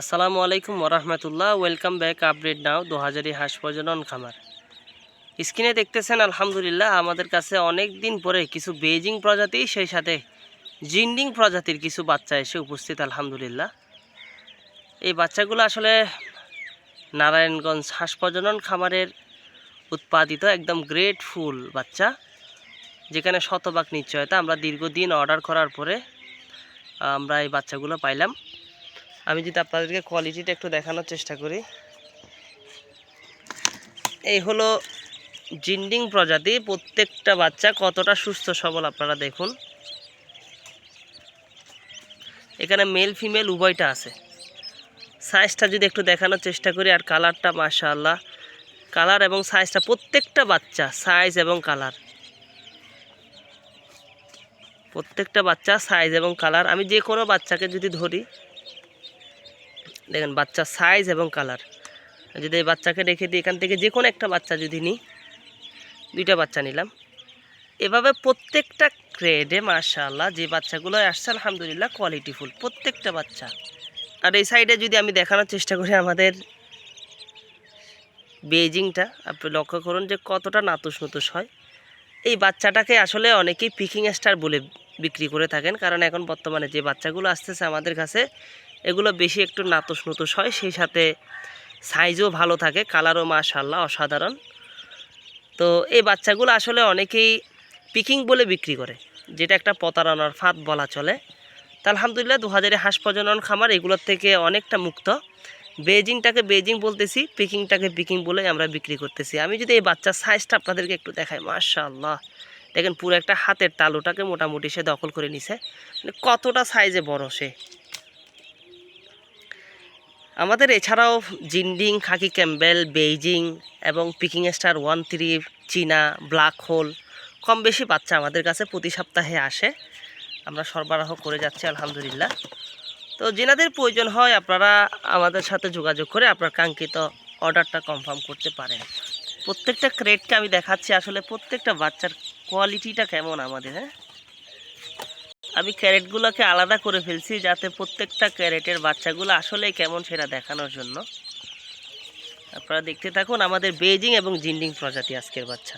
আসসালামু আলাইকুম ওরহমতুল্লাহ ওয়েলকাম ব্যাক আপডেট নাও দু হাজারি হাঁস প্রজনন খামার। স্ক্রিনে দেখতেছেন, আলহামদুলিল্লাহ, আমাদের কাছে অনেক দিন পরে কিছু বেজিং প্রজাতি, সেই সাথে জিন্ডিং প্রজাতির কিছু বাচ্চা এসে উপস্থিত, আলহামদুলিল্লাহ। এই বাচ্চাগুলো আসলে নারায়ণগঞ্জ হাঁস প্রজনন খামারের উৎপাদিত একদম গ্রেট ফুল বাচ্চা, যেখানে শতভাগ নিশ্চয়তা আমরা দীর্ঘদিন অর্ডার করার পরে আমরা এই বাচ্চাগুলো পাইলাম। আমি যদি আপনাদেরকে কোয়ালিটিটা একটু দেখানোর চেষ্টা করি। এই হলো জিন্ডিং প্রজাতি, প্রত্যেকটা বাচ্চা কতটা সুস্থ সবল আপনারা দেখুন। এখানে মেল ফিমেল উভয়টা আছে। সাইজটা যদি একটু দেখানোর চেষ্টা করি, আর কালারটা মাশাআল্লাহ। কালার এবং সাইজটা প্রত্যেকটা বাচ্চা সাইজ এবং কালার প্রত্যেকটা বাচ্চা সাইজ এবং কালার আমি যে কোনো বাচ্চাকে যদি ধরি দেখেন বাচ্চার সাইজ এবং কালার যদি এই বাচ্চাকে রেখে দিই, এখান থেকে যে কোনো একটা বাচ্চা যদি নিই, দুইটা বাচ্চা নিলাম। এভাবে প্রত্যেকটা গ্রেডে মার্শাল্লাহ যে বাচ্চাগুলো আসছে, আলহামদুলিল্লাহ কোয়ালিটিফুল প্রত্যেকটা বাচ্চা। আর এই সাইডে যদি আমি দেখানোর চেষ্টা করি আমাদের বেজিংটা আপনি লক্ষ্য করুন যে কতটা নাতুস নতুস হয়। এই বাচ্চাটাকে আসলে অনেকেই পিকিং স্টার বলে বিক্রি করে থাকেন, কারণ এখন বর্তমানে যে বাচ্চাগুলো আসতেছে আমাদের কাছে এগুলো বেশি একটু নাতুস নতুস হয়, সেই সাথে সাইজও ভালো থাকে কালারও মাশাল্লাহ অসাধারণ। তো এই বাচ্চাগুলো আসলে অনেকেই পিকিং বলে বিক্রি করে, যেটা একটা প্রতারণার ফাঁদ বলা চলে। তা আলহামদুলিল্লাহ দু হাজারে হাঁস প্রজনন খামার এগুলোর থেকে অনেকটা মুক্ত। বেজিংটাকে বেজিং বলতেছি পিকিংটাকে পিকিং বলে আমরা বিক্রি করতেছি। আমি যদি এই বাচ্চার সাইজটা আপনাদেরকে একটু দেখাই মাশাল্লাহ দেখেন পুরো একটা হাতের তালুটাকে মোটামুটি সে দখল করে নিছে। মানে কতটা সাইজে বড় সে। আমাদের এছাড়াও জিন্ডিং, খাকি ক্যাম্বেল বেইজিং এবং পিকিং স্টার ওয়ান থ্রি, চীনা, ব্ল্যাক হোল কম বেশি বাচ্চা আমাদের কাছে প্রতি সপ্তাহে আসে। আমরা সরবরাহ করে যাচ্ছি, আলহামদুলিল্লাহ। তো যেনাদের প্রয়োজন হয় আপনারা আমাদের সাথে যোগাযোগ করে আপনার কাঙ্ক্ষিত অর্ডারটা কনফার্ম করতে পারেন। প্রত্যেকটা ক্রেটকে আমি দেখাচ্ছি, আসলে প্রত্যেকটা বাচ্চার কোয়ালিটিটা কেমন আমাদের হ্যাঁ? আমি ক্যারেটগুলোকে আলাদা করে ফেলছি যাতে প্রত্যেকটা ক্যারেটের বাচ্চাগুলো আসলে কেমন সেটা দেখানোর জন্য। আপনারা দেখতে থাকুন আমাদের বেজিং এবং জিন্ডিং প্রজাতি আজকের বাচ্চা।